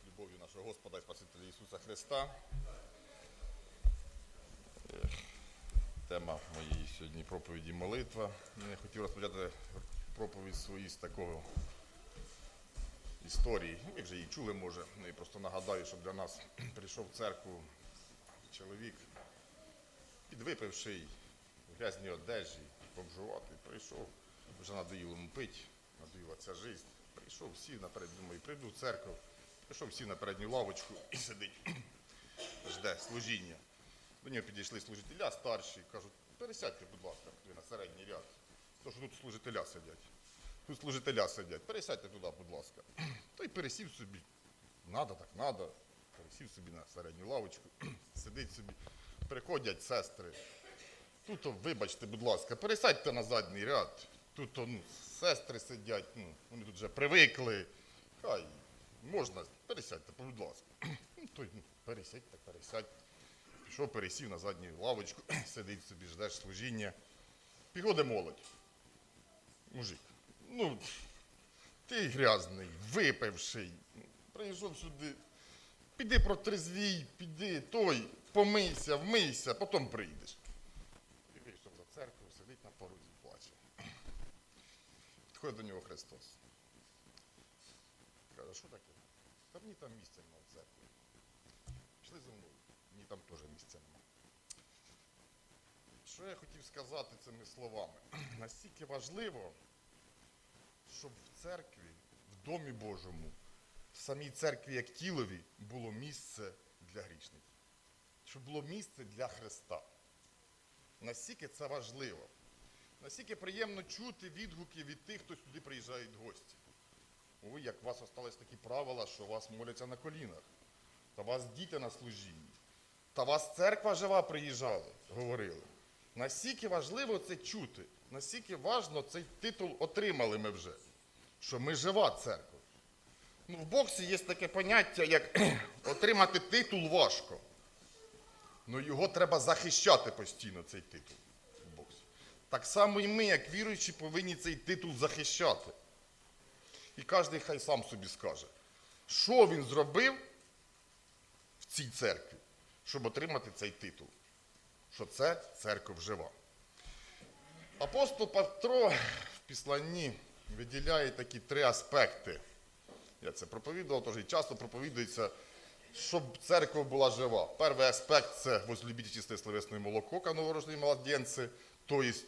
з любов'ю нашого Господа і Спасителя Ісуса Христа. Тема моєї сьогодні проповіді молитва. Я хотів розпочати проповідь свої з такого історії. Ну, Ви вже її чули, може. Ну, і просто нагадаю, щоб для нас прийшов в церкву чоловік, підвипивший в грязній одежі, бомжувати, прийшов, вже надоїло йому пить, надоїла ця життя. Прийшов, сів наперед, думаю, прийду в церкву, прийшов, сів на передню лавочку і сидить, жде служіння. До нього підійшли служителя старші, кажуть, пересядьте, будь ласка, на середній ряд. Тому що тут служителя сидять. Тут служителя сидять. Пересядьте туди, будь ласка. Той пересів собі. Надо так, надо. Пересів собі на середню лавочку, сидить собі. Приходять сестри. Тут, вибачте, будь ласка, пересядьте на задній ряд. Тут ну, сестри сидять, ну, вони тут вже привикли. Хай можна, пересядьте, будь ласка. Той, ну, пересядьте, пересядь. Пішов, пересів на задню лавочку, сидить собі, ждеш служіння. Підходить молодь. Мужик. Ну, ти грязний, випивший. Прийшов сюди. Піди протрезвій, піди той, помийся, вмийся, потім прийдеш. І вийшов за церкву, сидить на порозі, плаче. Підходить до нього Христос. Каже, що таке? Та мені там місця немає в церкві. Пішли за мною, мені там теж місця немає. Що я хотів сказати цими словами? Настільки важливо, щоб в церкві, в Домі Божому, в самій церкві як тілові було місце для грішників. Щоб було місце для Христа. Настільки це важливо. Настільки приємно чути відгуки від тих, хто сюди приїжджають гості. Ой, як у вас остались такі правила, що вас моляться на колінах, та вас діти на служінні, та вас церква жива приїжджали, говорили. Настільки важливо це чути, настільки важно цей титул отримали ми вже, що ми жива церква. Ну, в боксі є таке поняття, як отримати титул важко. Ну його треба захищати постійно, цей титул в боксі. Так само і ми, як віруючі, повинні цей титул захищати. І кожен хай сам собі скаже, що він зробив в цій церкві, щоб отримати цей титул. Що це церква жива. Апостол Петро в післанні виділяє такі три аспекти. Я це проповідував, теж і часто проповідується, щоб церква була жива. Перший аспект це возлюбіть чисте словесне молоко, как новорождені младенці, тобто,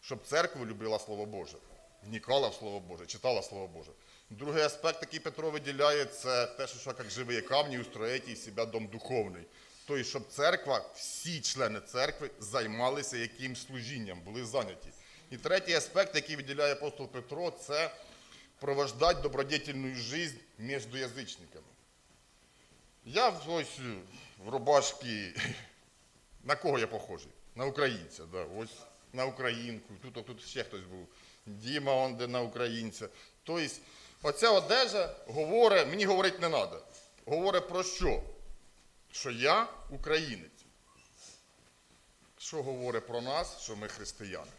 щоб церква любила Слово Боже, вникала в Слово Боже, читала Слово Боже. Другий аспект, який Петро виділяє, це те, що як живі камні, устроїть із себе дом духовний. Тобто, щоб церква, всі члени церкви займалися якимсь служінням, були зайняті. І третій аспект, який виділяє апостол Петро, це провождати добродетельну життя між язичниками. Я ось е, в рубашці, на кого я похожий? На українця, да. ось на українку, тут, тут ще хтось був. Діма, он де на українця. Тобто, оця одежа говорить, мені говорити не треба. Говорить про що? Що я українець. Що говорить про нас, що ми християни?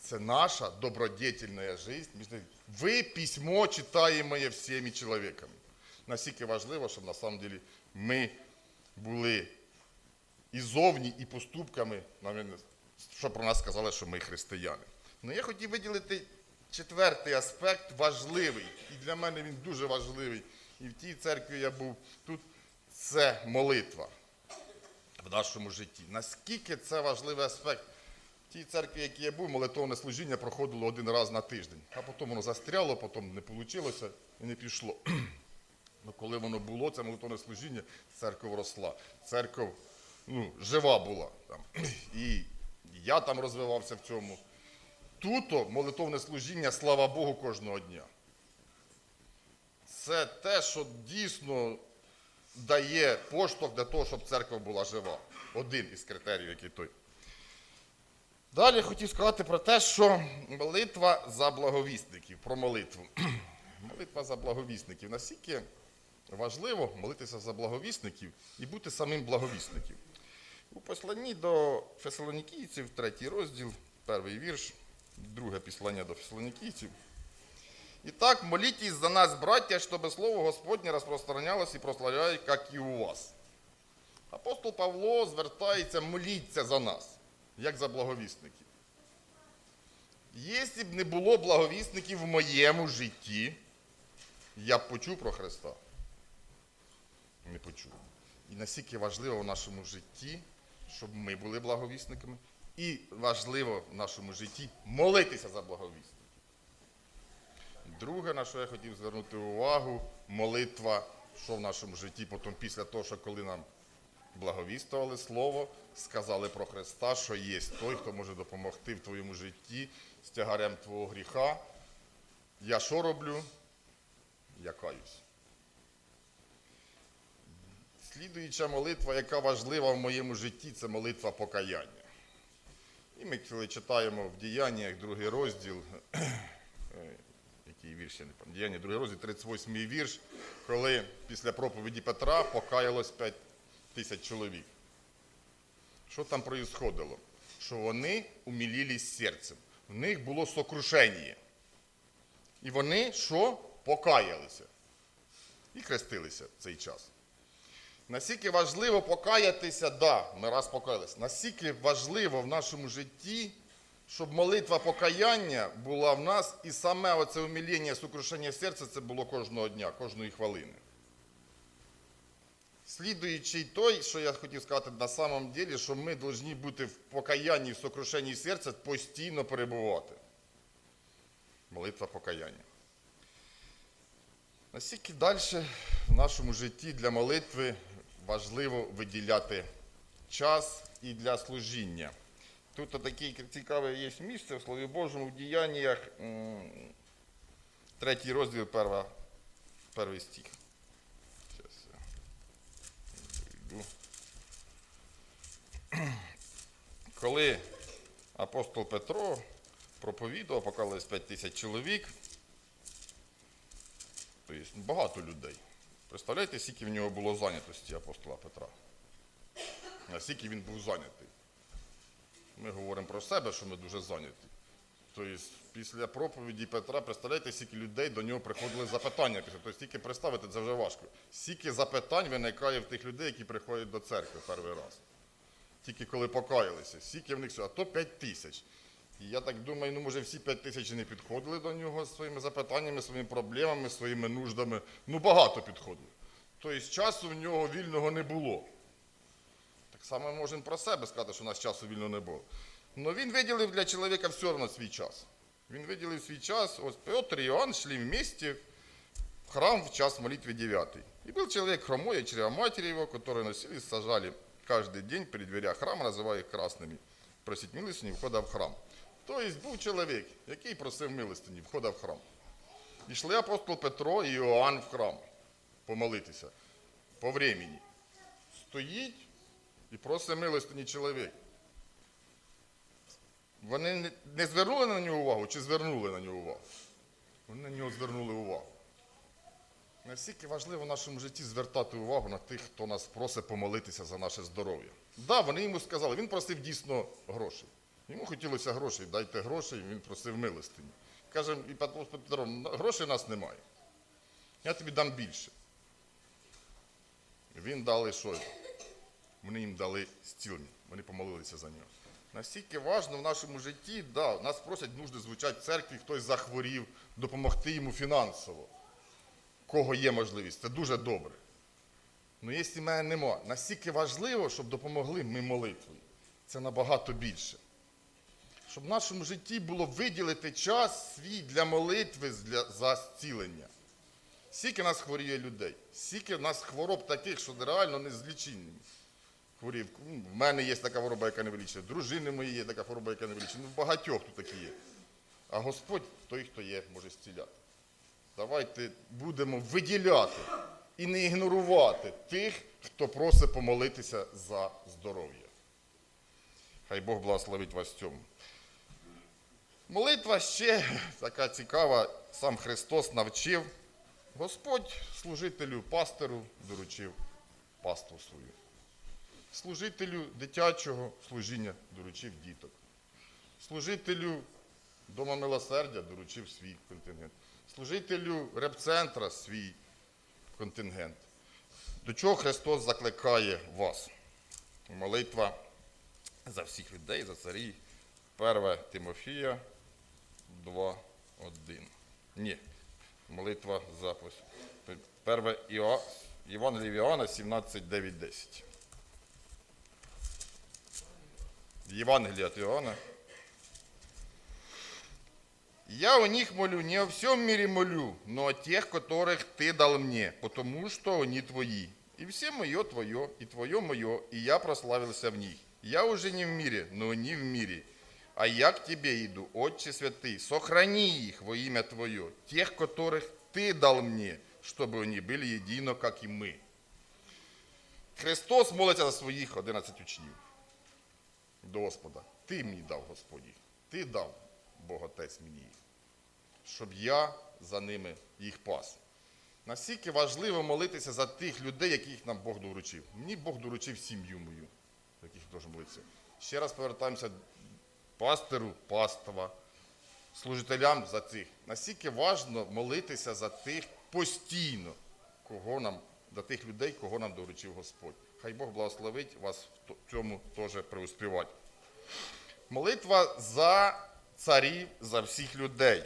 Це наша добродетельна життя. Ви письмо читаєте всіми чоловіками. Наскільки важливо, щоб на самом деле ми були і зовні, і поступками, щоб про нас сказали, що ми християни. Ну я хотів виділити четвертий аспект важливий. І для мене він дуже важливий. І в тій церкві я був тут це молитва в нашому житті. Наскільки це важливий аспект? В тій церкві, в якій я був, молитовне служіння проходило один раз на тиждень, а потім воно застряло, потім не вийшло і не пішло. Ну, коли воно було, це молитовне служіння, церква росла. Церква ну, жива була. Там. І я там розвивався в цьому. Туто молитовне служіння, слава Богу, кожного дня. Це те, що дійсно дає поштовх для того, щоб церква була жива. Один із критеріїв, який той. Далі хотів сказати про те, що молитва за благовісників, про молитву. Молитва за благовісників. Наскільки важливо молитися за благовісників і бути самим благовісником. У посланні до Фесалонікійців, третій розділ, перший вірш, друге післання до Фесалонікійців. І так, молітесь за нас, браття, щоб слово Господнє розпространялось і прославляє, як і у вас. Апостол Павло звертається, моліться за нас, як за благовісників. Якщо б не було благовісників в моєму житті, я б почув про Христа. Не почув. І наскільки важливо в нашому житті, щоб ми були благовісниками, і важливо в нашому житті молитися за благовісників. Друге, на що я хотів звернути увагу, молитва, що в нашому житті, потім після того, що коли нам благовістували слово, сказали про Христа, що є той, хто може допомогти в твоєму житті з тягарем твого гріха. Я що роблю? Я каюсь. Слідуюча молитва, яка важлива в моєму житті, це молитва покаяння. І ми коли читаємо в діяннях другий розділ, е, який вірш я не пам'ятаю, діяння другий розділ, 38 вірш, коли після проповіді Петра покаялось 5 тисяч чоловік. Що там проїсходило? Що вони умілілись серцем. В них було сокрушення. І вони що? Покаялися. І хрестилися в цей час. Наскільки важливо покаятися, да, ми раз покаялися. Наскільки важливо в нашому житті, щоб молитва покаяння була в нас, і саме оце уміління, сукрушення серця це було кожного дня, кожної хвилини. Слідуючий той, що я хотів сказати на самом деле, що ми повинні бути в покаянні, в сокрушенні серця постійно перебувати. Молитва покаяння. Наскільки далі в нашому житті для молитви важливо виділяти час і для служіння. Тут таке цікаве є місце в Слові Божому в діяннях, третій розділ, перва, перший стих. Коли апостол Петро проповідував, покалось 5 тисяч чоловік, Тобто багато людей. Представляєте, скільки в нього було зайнятості апостола Петра? Наскільки він був зайнятий? Ми говоримо про себе, що ми дуже зайняті. Тобто, після проповіді Петра, представляєте, скільки людей до нього приходили запитання. Тобто, стільки представити, це вже важко. Скільки запитань виникає в тих людей, які приходять до церкви перший раз. Тільки коли покаялися, скільки в них всього, а то 5 тисяч. І я так думаю, ну може всі 5 тисяч і не підходили до нього з своїми запитаннями, своїми проблемами, своїми нуждами. Ну багато підходили. Тобто часу в нього вільного не було. Так само ми можемо про себе сказати, що у нас часу вільного не було. Але він виділив для чоловіка все одно свій час. Він виділив свій час. Ось Петр і Іоанн йшли вместе в храм в час молитвы 9. И был человек хромой, и чрева матери его, которые носили и сажали каждый день при дверях храма, называя их красными, просить милостині входа в храм. Тобто був чоловік, який просив милостині входа в храм. Ішли апостол Петро і Іоанн в храм помолитися по времени. Стоїть і просить милостині чоловік. Вони не звернули на нього увагу чи звернули на нього увагу? Вони на нього звернули увагу. Наскільки важливо в нашому житті звертати увагу на тих, хто нас просить помолитися за наше здоров'я. Так, да, вони йому сказали, він просив дійсно грошей. Йому хотілося грошей, дайте грошей, він просив милостині. Каже, і Петро, Петро, грошей у нас немає. Я тобі дам більше. Він дали що? Вони їм дали стілення, вони помолилися за нього. Настільки важливо в нашому житті, да, нас просять нужди звучать в церкві, хтось захворів, допомогти йому фінансово. Кого є можливість, це дуже добре. Ну, якщо мене нема, настільки важливо, щоб допомогли ми молитвою. Це набагато більше. Щоб в нашому житті було виділити час свій для молитви для, за зцілення. Скільки нас хворіє людей, скільки нас хвороб таких, що реально не злічені. Хворів. Ну, В мене є така хвороба, яка не вилічує. Дружини мої є така хвороба, яка не вилічує. Ну, багатьох тут такі є. А Господь той, хто є, може зціляти. Давайте будемо виділяти і не ігнорувати тих, хто просить помолитися за здоров'я. Хай Бог благословить вас в цьому. Молитва ще така цікава, сам Христос навчив. Господь служителю пастору доручив пасту свою. Служителю дитячого служіння доручив діток. Служителю Дома милосердя доручив свій контингент. Служителю репцентра свій контингент. До чого Христос закликає вас? Молитва за всіх людей, за царів. 1 Тимофія 2.1. Ні. Молитва запис. 1 Іо... Євангелія від Іоанна 17.9.10. Євангелія от Иоанна. Я у них молю, не о всем мире молю, но о тех, которых ты дал мне, потому что они твои. И все мое твое, и твое мое, и я прославился в них. Я уже не в мире, но они в мире А я к тебе иду, Отче Святый, сохрани их во имя Твое, тех, которых Ты дал мне, чтобы они были едино, как и мы. Христос молиться за своїх 11 учнів до Господа. Ти мені дав, Господі, ти дав, Бог Отець мені їх, щоб я за ними їх пас. Наскільки важливо молитися за тих людей, яких нам Бог доручив. Мені Бог доручив сім'ю мою, за яких я должен молитися. Ще раз повертаємося пастору, паства, служителям за цих. Наскільки важливо молитися за тих постійно, кого нам, за тих людей, кого нам доручив Господь. Хай Бог благословить вас в цьому теж преуспівати. Молитва за царів, за всіх людей.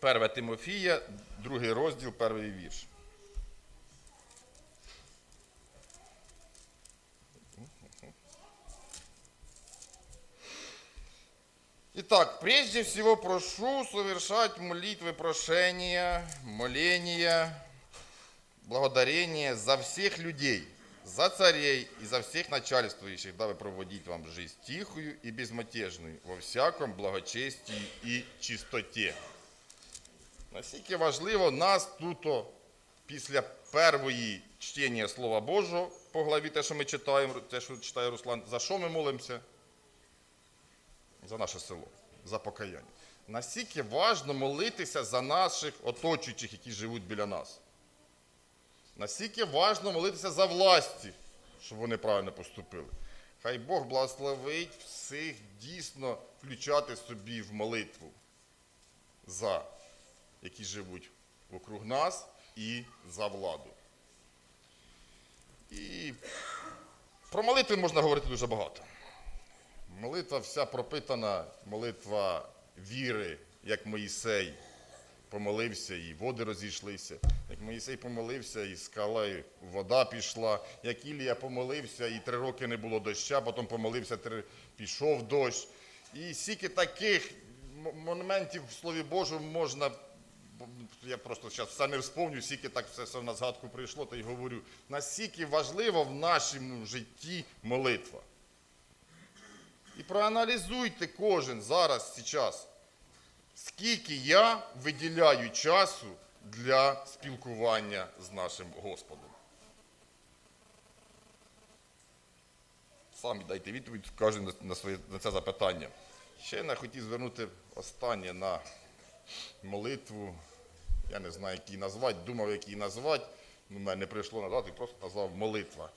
1 Тимофія, другий розділ, перший вірш. Итак, прежде всего прошу совершать молитвы прошения, моления, благодарения за всех людей, за царей и за всех начальствующих, дабы проводить вам жизнь тихую и безмятежную, во всяком благочестии и чистоте. Наскільки важливо нас тут після першої чтення Слова Божого по главі, те, що ми читаємо, те, що читає Руслан, за що ми молимося? За наше село, за покаяння. Наскільки важно молитися за наших оточуючих, які живуть біля нас. Наскільки важно молитися за власті, щоб вони правильно поступили. Хай Бог благословить всіх дійсно включати собі в молитву за які живуть вокруг нас, і за владу. І про молитви можна говорити дуже багато. Молитва вся пропитана, молитва віри, як Моїсей помолився, і води розійшлися. Як Моїсей помолився, і скала, і вода пішла. Як Ілія помолився, і три роки не було доща, потім помолився, три... пішов дощ. І стільки таких м- моментів в Слові Божому можна. Я просто зараз все не вспомню, скільки так все, все на згадку прийшло, то й говорю. Наскільки важливо в нашому житті молитва. І проаналізуйте кожен зараз, зараз, скільки я виділяю часу для спілкування з нашим Господом. Самі дайте відповідь кожен на- своє, на це запитання. Ще я хотів звернути останнє на молитву. Я не знаю, як її назвати, думав, як її назвати. Ну, мене не прийшло назвати, просто назвав молитва.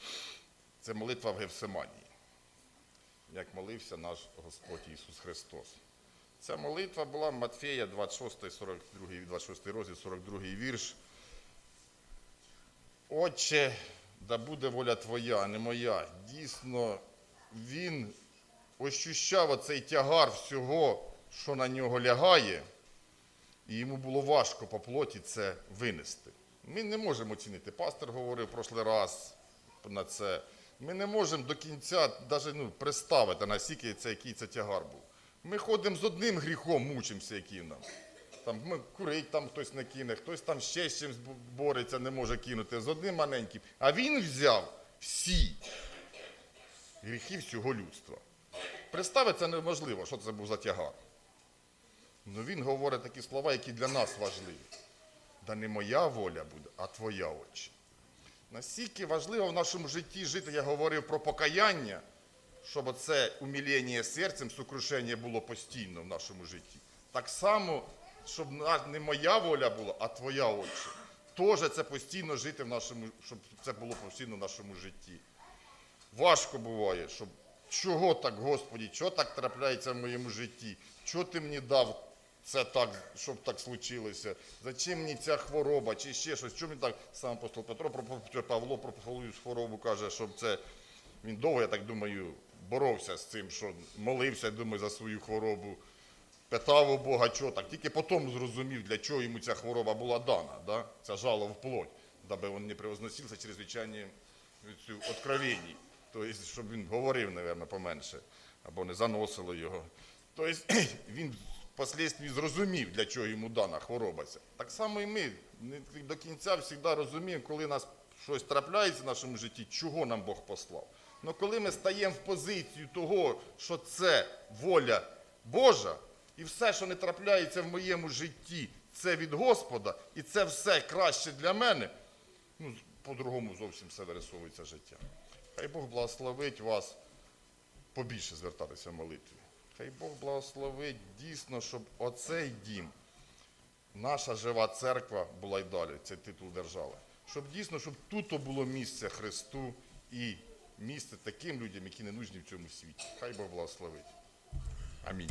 Це молитва в Гевсиманії як молився наш Господь Ісус Христос. Ця молитва була Матфея 26, 42, 26 розділ, 42 вірш. Отче, да буде воля Твоя, а не моя. Дійсно, він ощущав оцей тягар всього, що на нього лягає, і йому було важко по плоті це винести. Ми не можемо оцінити. Пастор говорив в прошлий раз на це. Ми не можемо до кінця навіть ну, представити, наскільки це, який це тягар був. Ми ходимо з одним гріхом, мучимося, який нам. Там, ми, курить там хтось не кине, хтось там ще з чимось бореться, не може кинути, з одним маленьким. А він взяв всі гріхи всього людства. Представити неможливо, що це був за тягар. Ну він говорить такі слова, які для нас важливі. Да не моя воля буде, а твоя очі. Наскільки важливо в нашому житті жити, я говорив про покаяння, щоб це умілення серцем, сокрушення було постійно в нашому житті. Так само, щоб не моя воля була, а твоя очі. Теж це постійно жити в нашому, щоб це було постійно в нашому житті. Важко буває, щоб чого так, Господі, що так трапляється в моєму житті? Що ти мені дав це так, щоб так случилося? Зачем мені ця хвороба чи ще щось? Чому так сам апостол Петро Павло про свою хворобу каже, щоб це він довго, я так думаю, боровся з цим, що молився, думаю, за свою хворобу. Питав у Бога, що так. Тільки потім зрозумів, для чого йому ця хвороба була дана, да? ця жало в плоть, даби він не превозносився через звичайні откровенні. Тобто, щоб він говорив, мабуть, поменше, або не заносило його. Тобто він впоследствии зрозумів, для чого йому дана хвороба. Так само і ми не до кінця завжди розуміємо, коли нас щось трапляється в нашому житті, чого нам Бог послав. Ну коли ми стаємо в позицію того, що це воля Божа, і все, що не трапляється в моєму житті, це від Господа, і це все краще для мене, ну, по-другому зовсім все вирисовується життя. Хай Бог благословить вас побільше звертатися в молитві. Хай Бог благословить дійсно, щоб оцей дім, наша жива церква була й далі, цей титул держави. Щоб дійсно, щоб тут було місце Христу і місце таким людям, які не нужні в цьому світі. Хай Бог благословить. Амінь.